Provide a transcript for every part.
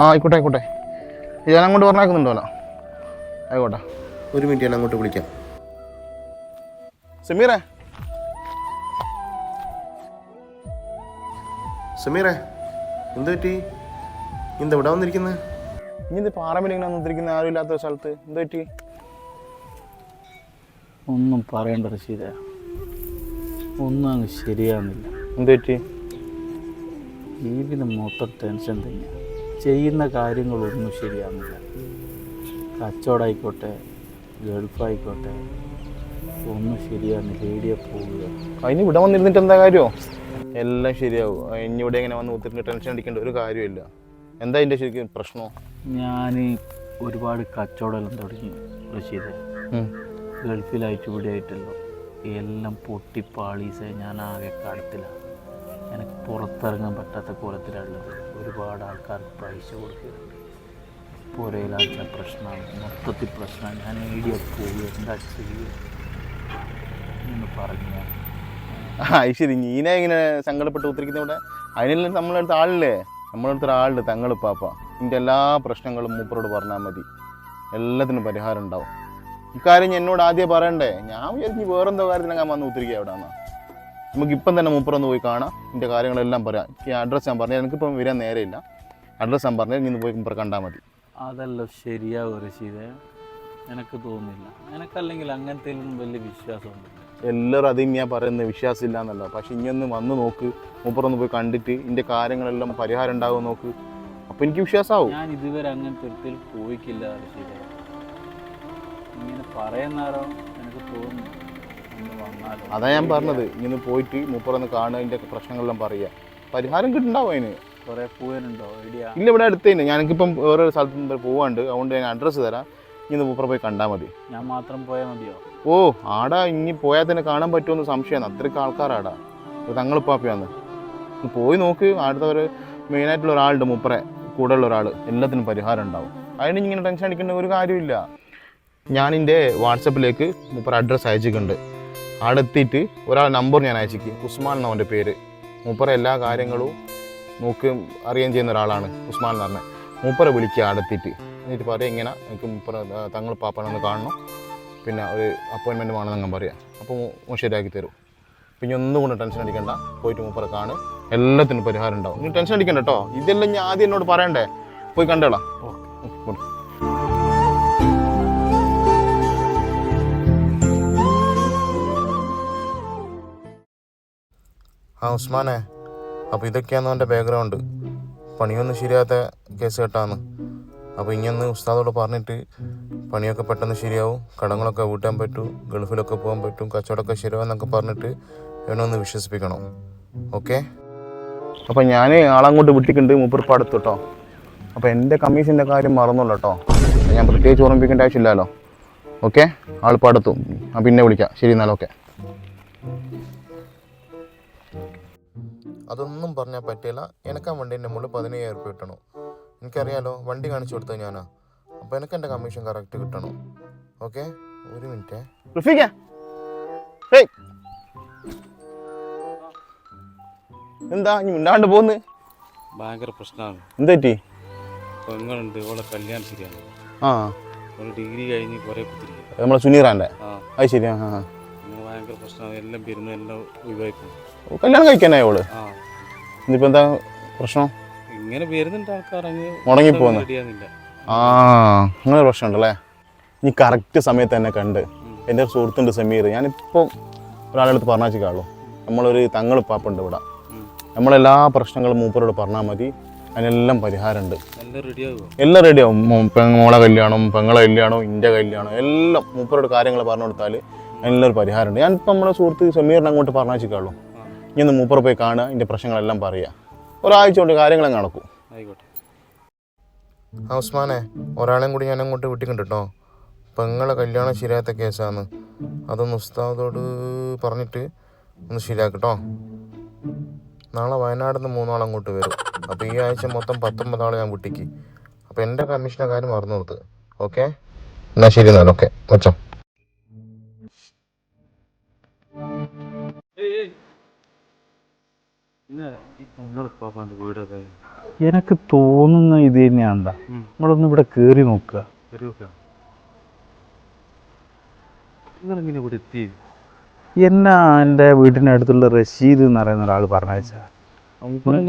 ആ ആയിക്കോട്ടെ ആയിക്കോട്ടെ. ഞാൻ അങ്ങോട്ട് പറഞ്ഞേക്കുന്നുണ്ടല്ലോ ആയിക്കോട്ടെ. ഒരു മിനിറ്റ് ഞാൻ അങ്ങോട്ട് വിളിക്കാം. സമീറേ. സമീറേ എന്ത് പറ്റി? എന്താ ഇവിടെ വന്നിരിക്കുന്നത് ഇനി ഇത് പാറമ്പിൽ ഇങ്ങനെ വന്നിരിക്കുന്ന? ആരും ഇല്ലാത്ത സ്ഥലത്ത്. എന്ത് പറ്റി? ഒന്നും പറയണ്ട റഷീദ ഒന്നും അങ്ങ് ശരിയാവുന്നില്ല. എന്ത് പറ്റി? ജീവിതം മൊത്തം ടെൻഷൻ തന്നെയാണ് ചെയ്യുന്ന കാര്യങ്ങളൊന്നും ശരിയാകുന്നില്ല കച്ചവടമായിക്കോട്ടെ ഗൾഫായിക്കോട്ടെ ഒന്നും ശരിയാവുന്നില്ല. ഏടിയ പോവുക. അതിന് ഇവിടെ വന്നിരുന്നിട്ട് എന്താ കാര്യമോ എല്ലാം ശരിയാവും. ഇനി ഇവിടെ ഇങ്ങനെ വന്ന് ഒത്തിരി ടെൻഷൻ അടിക്കേണ്ട ഒരു കാര്യമില്ല എന്താ അതിന്റെ ശരിക്കും പ്രശ്നമോ ഞാൻ ഒരുപാട് കച്ചവടമെല്ലാം തുടങ്ങി. റഷീദ് ഗൾഫിലായിട്ട് ഇവിടെ ആയിട്ടല്ലോ എല്ലാം പൊട്ടിപ്പാളീസ്. ഞാൻ ആകെ കടത്തിലാണ് എനിക്ക് പുറത്തിറങ്ങാൻ പറ്റാത്ത കോലത്തിലുള്ളത് ഒരുപാട് ആൾക്കാർക്ക് പൈസ കൊടുക്കുന്നുണ്ട്. പുരയിലാച്ച പ്രശ്നമാണ് മൊത്തത്തിൽ പ്രശ്നമാണ് ഞാൻ ഏടിയ പോയി എന്താ ചെയ്യുക എന്ന് പറഞ്ഞ അത് ശരി. നീനെ ഇങ്ങനെ സങ്കടപ്പെട്ട് ഉത്തരിക്കുന്ന ഇവിടെ? അതിനെല്ലാം നമ്മളടുത്ത് ആളില്ലേ? നമ്മളടുത്ത് ഒരാളുണ്ട് തങ്ങൾ പാപ്പ. ഇതിന്റെ എല്ലാ പ്രശ്നങ്ങളും മൂപ്പറോട് പറഞ്ഞാൽ മതി. എല്ലാത്തിനും പരിഹാരം ഉണ്ടാവും. ഇക്കാര്യം എന്നോട് ആദ്യം പറയണ്ടേ? ഞാൻ വിചാരിച്ചു വേറെന്തോ കാര്യത്തിനങ്ങാൻ വന്ന് ഉത്തരിക്കുക എവിടെ നമുക്ക് ഇപ്പം തന്നെ മൂപ്പറൊന്ന് പോയി കാണാം. ഇതിന്റെ കാര്യങ്ങളെല്ലാം പറയാം. ഈ അഡ്രസ്സ് ഞാൻ പറഞ്ഞാൽ എനിക്കിപ്പം വരാൻ നേരെയില്ല. അഡ്രസ്സ് ഞാൻ പറഞ്ഞാൽ ഇന്ന് പോയി മൂപ്പർ കണ്ടാൽ മതി. അതല്ല ശരിയാവും റഷീദേ. എനിക്ക് തോന്നുന്നില്ല. എനിക്കല്ലെങ്കിൽ അങ്ങനത്തെ വലിയ വിശ്വാസം എല്ലാവരും അത് ഞാൻ പറയുന്നത് വിശ്വാസമില്ല എന്നല്ല. പക്ഷെ ഇനിയൊന്ന് വന്ന് നോക്ക്. മൂപ്പറൊന്ന് പോയി കണ്ടിട്ട് ഇതിന്റെ കാര്യങ്ങളെല്ലാം പരിഹാരം ഉണ്ടാകും നോക്ക്. അപ്പോൾ എനിക്ക് വിശ്വാസമാവും. ഞാൻ ഇതുവരെ അങ്ങനത്തെ ഒരിക്കൽ പോയിക്കില്ല റഷീദേ. ഇങ്ങനെ പറയുന്നാരോ എനിക്ക് തോന്നുന്നു. അതാ ഞാൻ പറഞ്ഞത്. ഇങ്ങനെ പോയിട്ട് മൂപ്പറൊന്ന് കാണുക അതിന്റെ പ്രശ്നങ്ങളെല്ലാം പറയാ പരിഹാരം കിട്ടുണ്ടാവും അതിന്. കുറേ ഐഡിയ? ഇല്ല ഇവിടെ അടുത്ത് തന്നെ. ഞാനിപ്പം വേറെ സ്ഥലത്ത് പോവാണ്ട്. അതുകൊണ്ട് ഞാൻ അഡ്രസ്സ് തരാം. ഇന്ന് മൂപ്പറ പോയി കണ്ടാൽ മതി. ഞാൻ മാത്രം പോയാൽ മതിയോ? ഓ ആടാ ഇനി പോയാൽ തന്നെ കാണാൻ പറ്റുമെന്ന് സംശയമാണ്. അത്രയ്ക്ക് ആൾക്കാരാടാ. തങ്ങളിപ്പാപ്പിയാന്ന്. പോയി നോക്ക്. അടുത്തവർ മെയിനായിട്ടുള്ള ഒരാളുണ്ട് മൂപ്പറെ. കൂടെ ഉള്ള ഒരാൾ എല്ലാത്തിനും പരിഹാരം ഉണ്ടാവും. അതിന് ഇങ്ങനെ ടെൻഷൻ അടിക്കേണ്ട ഒരു കാര്യമില്ല. ഞാൻ എന്റെ വാട്സപ്പിലേക്ക് മൂപ്പർ അഡ്രസ്സ് അയച്ചിട്ടുണ്ട്. അവിടെ എത്തിയിട്ട് ഒരാൾ നമ്പർ ഞാൻ അയച്ചിക്ക് ഉസ്മാൻ എന്ന അവന്റെ പേര്. മൂപ്പറ എല്ലാ കാര്യങ്ങളും നോക്കി അറിയാൻ ചെയ്യുന്ന ഒരാളാണ് ഉസ്മാൻ എന്ന് പറഞ്ഞത് മൂപ്പറെ വിളിക്കുക അടുത്തിട്ട്. എന്നിട്ട് പറയാം ഇങ്ങനെ എനിക്ക് മൂപ്പറ തങ്ങൾ പാപ്പനൊന്ന് കാണണം. പിന്നെ ഒരു അപ്പോയിൻമെന്റ് വേണമെന്ന് ഞാൻ പറയാം. അപ്പോൾ ശരിയാക്കി തരും. പിന്നെ ഒന്നും കൊണ്ട് ടെൻഷൻ അടിക്കണ്ട. പോയിട്ട് മൂപ്പറെ കാണ്. എല്ലാത്തിനും പരിഹാരം ഉണ്ടാവും. നീ ടെൻഷൻ അടിക്കണ്ട കേട്ടോ. ഇതെല്ലാം ഞാൻ ആദ്യം എന്നോട് പറയണ്ടേ? പോയി കണ്ടോളാം ആ ഉസ്മാനെ അപ്പോൾ ഇതൊക്കെയാണ് അവന്റെ ബാക്ക്ഗ്രൗണ്ട് പണിയൊന്നും ശരിയാത്ത കേസ് കേട്ടാന്ന്. അപ്പോൾ ഇങ്ങനെ ഉസ്താദോട് പറഞ്ഞിട്ട് പണിയൊക്കെ പെട്ടെന്ന് ശരിയാവും. കടങ്ങളൊക്കെ വീട്ടാൻ പറ്റും ഗൾഫിലൊക്കെ പോകാൻ പറ്റും കച്ചവടമൊക്കെ ശരിയാവെന്നൊക്കെ പറഞ്ഞിട്ട് ഇവനൊന്ന് വിശ്വസിപ്പിക്കണം. ഓക്കെ? അപ്പോൾ ഞാൻ ആളങ്ങോട്ട് വിട്ടിട്ടുണ്ട് മൂപ്പർ പാടത്തു കേട്ടോ. അപ്പോൾ എന്റെ കമ്മീഷന്റെ കാര്യം മറന്നുള്ളൂ കേട്ടോ. ഞാൻ പ്രത്യേകിച്ച് ഓർമ്മിപ്പിക്കേണ്ട ആവശ്യമില്ലല്ലോ. ഓക്കെ? ആൾ പാടത്തും. ആ പിന്നെ വിളിക്കാം. ശരി എന്നാൽ ഓക്കെ. അതൊന്നും പറഞ്ഞാൽ പറ്റില്ല എനക്കാ വണ്ടീന്റെ മുകളിൽ പതിനയ്യായിരം റുപ്യ കിട്ടണം. എനിക്കറിയാലോ വണ്ടി കാണിച്ചു കൊടുത്തത് ഞാനാ. അപ്പോൾ എനിക്ക് എന്റെ കമ്മീഷൻ കറക്റ്റ് കിട്ടണം. ഓക്കെ ഒരു മിനിറ്റ്. എന്താ ഇനി മിണ്ടാണ്ട് പോന്ന്? ഭയങ്കര പ്രശ്നമാണ് എന്ത് പറ്റി? പെങ്ങളുണ്ട് ഇവളെ കല്യാണം ശരിയാണ്. ആ. ഒരു ഡിഗ്രി കഴിഞ്ഞ് കുറേ കുത്തിരിക്കുക നമ്മളെ സുനീറാന്റെ ആ. അത് ശരിയാ ആ ഭയങ്കര പ്രശ്നമാണ് എല്ലാം വരുന്നു എല്ലാം ഒഴിവായിപ്പോകും കല്യാണം കഴിക്കാനായി അവൾ? ആ. ഇന്നിപ്പോൾ എന്താ പ്രശ്നം? ഇങ്ങനെ വരുന്നുണ്ട് ആൾക്കാർ റെഡിയാകുന്നില്ല ആ അങ്ങനെ പ്രശ്നമുണ്ടല്ലേ? നീ കറക്റ്റ് സമയത്ത് തന്നെ കണ്ട്. എന്റെ ഒരു സുഹൃത്തുണ്ട് സമീർ. ഞാനിപ്പോൾ ഒരാളെടുത്ത് പറഞ്ഞാച്ചിക്കാളൂ നമ്മളൊരു തങ്ങൾ പാപ്പുണ്ട് ഇവിടെ. നമ്മളെല്ലാ പ്രശ്നങ്ങളും മൂപ്പരോട് പറഞ്ഞാൽ മതി. അതിനെല്ലാം പരിഹാരമുണ്ട്. എല്ലാം റെഡിയാവും മോളെ കല്യാണം പെങ്ങളെ കല്യാണം ഇന്റെ കല്യാണം എല്ലാം മൂപ്പരോട് കാര്യങ്ങൾ പറഞ്ഞു കൊടുത്താൽ അതിനെല്ലാം ഒരു പരിഹാരമുണ്ട്. ഞാനിപ്പോൾ നമ്മുടെ സുഹൃത്ത് സമീറിനെ അങ്ങോട്ട് പറഞ്ഞാച്ചിക്കാളൂ ഇനി ഒന്ന് മൂപ്പർ പോയി കാണുക ഇതിന്റെ പ്രശ്നങ്ങളെല്ലാം പറയുക. ഒരാഴ്ച കൊണ്ട് കാര്യങ്ങളും നടക്കും. ആയിക്കോട്ടെ. ആ ഉസ്മാനെ ഒരാളെയും കൂടി ഞാൻ അങ്ങോട്ട് വിട്ടിട്ടുണ്ട് കേട്ടോ പെങ്ങളെ കല്യാണം ശരിയാത്ത കേസാണ് അതൊന്ന് ഉസ്താദോട് പറഞ്ഞിട്ട് ഒന്ന് ശരിയാക്കട്ടോ? നാളെ വയനാട് നിന്ന് മൂന്നാൾ അങ്ങോട്ട് വരും. അപ്പോൾ ഈ ആഴ്ച മൊത്തം പത്തൊമ്പത് ആളെ ഞാൻ വിട്ടിക്ക്. അപ്പോൾ എന്റെ കമ്മീഷന്റെ കാര്യം മറന്നു കൊടുത്ത് ഓക്കെ? എന്നാൽ ശരി എന്നാൽ ഓക്കെ. വെച്ചോ. എനിക്ക് തോന്നുന്ന ഇത് തന്നെയാണ്ടാ. നമ്മളൊന്ന് ഇവിടെ കേറി നോക്കുക. എന്നാ എന്റെ വീടിന്റെ അടുത്തുള്ള റഷീദ് എന്ന് പറയുന്ന ഒരാൾ പറഞ്ഞാ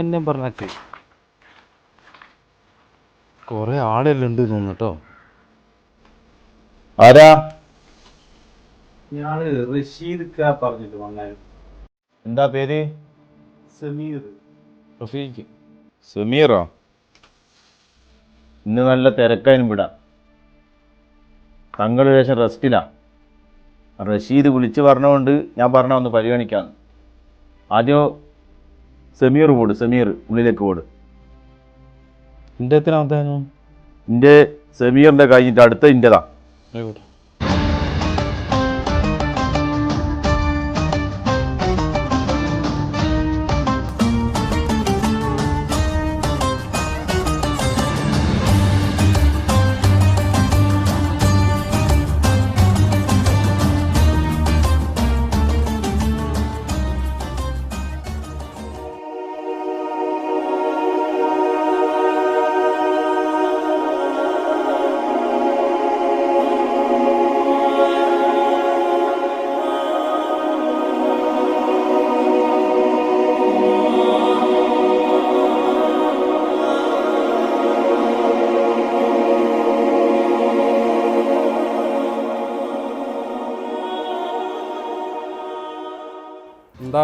എന്നെ പറഞ്ഞേ കുറെ ആളെല്ലാം ഉണ്ട് തോന്നുട്ടോ ആരാ? ഞാൾ റഷീദ് പറഞ്ഞിട്ട് വന്നായിരുന്നു എന്താ പേര്? സമീർ. റഫീഖ്. സമീറോ? ഇന്ന് നല്ല തിരക്കാനും വിടാം. തങ്ങൾ ശേഷം റെസ്റ്റിലാ. റഷീദ് വിളിച്ച് പറഞ്ഞുകൊണ്ട് ഞാൻ പറഞ്ഞ ഒന്ന് പരിഗണിക്കാന്ന് ആദ്യം സെമീർ പോട് സെമീർ ഉള്ളിലേക്ക് പോട്. എന്റെ എത്ര എന്റെ സമീറിന്റെ കഴിഞ്ഞിട്ട് അടുത്ത ഇന്റെതാ. ആയിക്കോട്ടെ.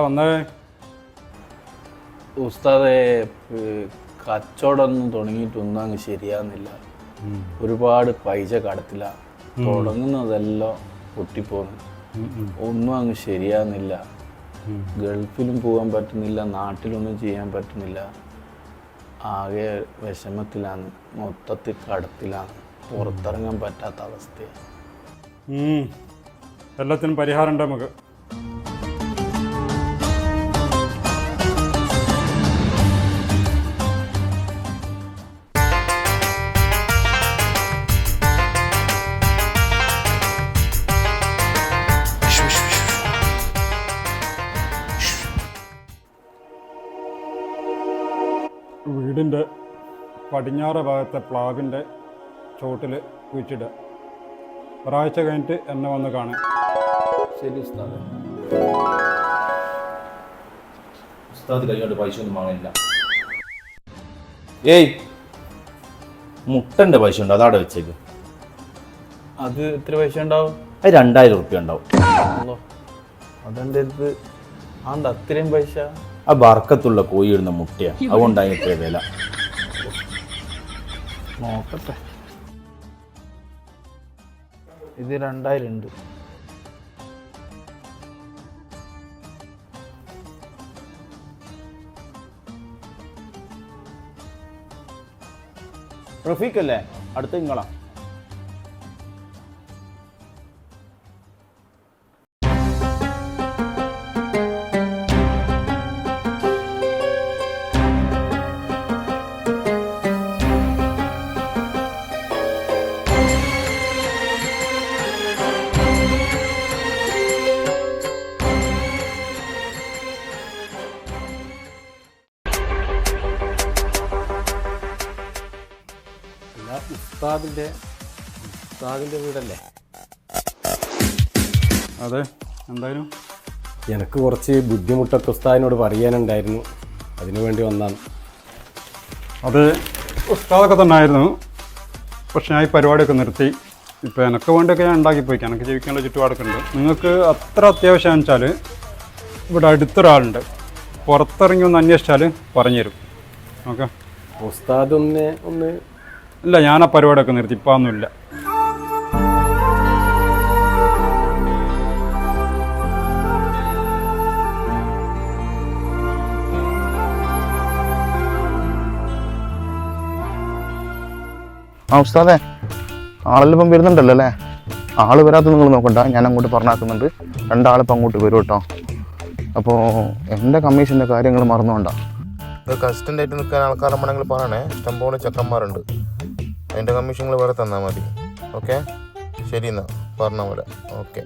എന്താ ഉസ്താദ് ഉസ്താദെ കച്ചവടമൊന്നും തുടങ്ങിയിട്ടൊന്നും അങ്ങ് ശരിയാകുന്നില്ല ഒരുപാട് പൈസ കടത്തില്ല തുടങ്ങുന്നതെല്ലാം പൊട്ടിപ്പോകുന്നു ഒന്നും അങ്ങ് ശരിയാകുന്നില്ല ഗൾഫിലും പോകാൻ പറ്റുന്നില്ല നാട്ടിലൊന്നും ചെയ്യാൻ പറ്റുന്നില്ല. ആകെ വിഷമത്തിലാണ് മൊത്തത്തിൽ കടത്തിലാണ് പുറത്തിറങ്ങാൻ പറ്റാത്ത അവസ്ഥയാണ് എല്ലാത്തിനും എല്ലാത്തിനും പരിഹാരമുണ്ട് നമുക്ക്. വീടിന്റെ പടിഞ്ഞാറ് ഭാഗത്തെ പ്ലാവിന്റെ ചോട്ടിൽ കുഴിച്ചിടുക. ഒരാഴ്ച കഴിഞ്ഞിട്ട് എന്നെ വന്ന് കാണാം ശരി ഉസ്താദ്. ഉസ്താദ് കഴിഞ്ഞോട്ട് പൈസ ഒന്നും വാങ്ങില്ല. ഏയ് മുട്ടന്റെ പൈസ ഉണ്ട്? അതവിടെ വെച്ചേക്ക്. അത് എത്ര പൈസ ഉണ്ടാവും? അത് രണ്ടായിരം ഉറുപ്പ്യ ഉണ്ടാവും. അതെന്റെ അടുത്ത് ആണ്ട് അത്രയും പൈസ? ആ ബർക്കത്തുള്ള കോഴി ഇടുന്ന മുട്ടയാണ് അതുകൊണ്ടാണ് ഇത്ര വില. നോക്കട്ടെ. ഇത് രണ്ടായിരം ഉണ്ട്. റഫീഖ് അല്ലേ അടുത്ത നിങ്ങളാ ഉസ്താദിന്റെ ഉസ്താദിന്റെ വീടല്ലേ? അതെ എന്തായാലും? എനിക്ക് കുറച്ച് ബുദ്ധിമുട്ടൊക്കെ ഉസ്താദിനോട് പറയാനുണ്ടായിരുന്നു. അതിനു വേണ്ടി വന്നാണ്. അത് ഉസ്താദൊക്കെ തന്നെ ആയിരുന്നു പക്ഷെ ഞാൻ ഈ പരിപാടിയൊക്കെ നിർത്തി. ഇപ്പോൾ എനിക്ക് വേണ്ടിയൊക്കെ ഞാൻ ഉണ്ടാക്കിപ്പോയിക്കാം എനിക്ക് ജീവിക്കാനുള്ള ചുറ്റുപാടൊക്കെ ഉണ്ട്. നിങ്ങൾക്ക് അത്ര അത്യാവശ്യം വെച്ചാൽ ഇവിടെ അടുത്തൊരാളുണ്ട്. പുറത്തിറങ്ങി ഒന്ന് അന്വേഷിച്ചാൽ പറഞ്ഞുതരും. ഓക്കെ? ഉസ്താദ് ഒന്ന് ഒന്ന് ഇല്ല ഞാൻ ആ പരിപാടിയൊക്കെ നിർത്തി. ഇപ്പം ഒന്നുമില്ല ആ ഉസ്താദേ ആളെല്ലാം ഇപ്പം വരുന്നുണ്ടല്ലോ അല്ലേ? ആൾ വരാത്ത നിങ്ങൾ നോക്കണ്ട ഞാൻ അങ്ങോട്ട് പറഞ്ഞാക്കുന്നുണ്ട് രണ്ടാളിപ്പം അങ്ങോട്ട് വരും കേട്ടോ. അപ്പോൾ എന്റെ കമ്മീഷന്റെ കാര്യങ്ങൾ മറന്നുകൊണ്ടാണ് നിങ്ങൾക്ക് നിൽക്കാൻ നിൽക്കാൻ ആൾക്കാരുണ്ടെങ്കിൽ പറയണേ ഇഷ്ടംപോലെ ചെക്കന്മാരുണ്ട്. അതിന്റെ കമ്മീഷനുകൾ വേറെ തന്നാൽ മതി. ഓക്കെ ശരി എന്നാൽ പറഞ്ഞ പോലെ. ഓക്കെ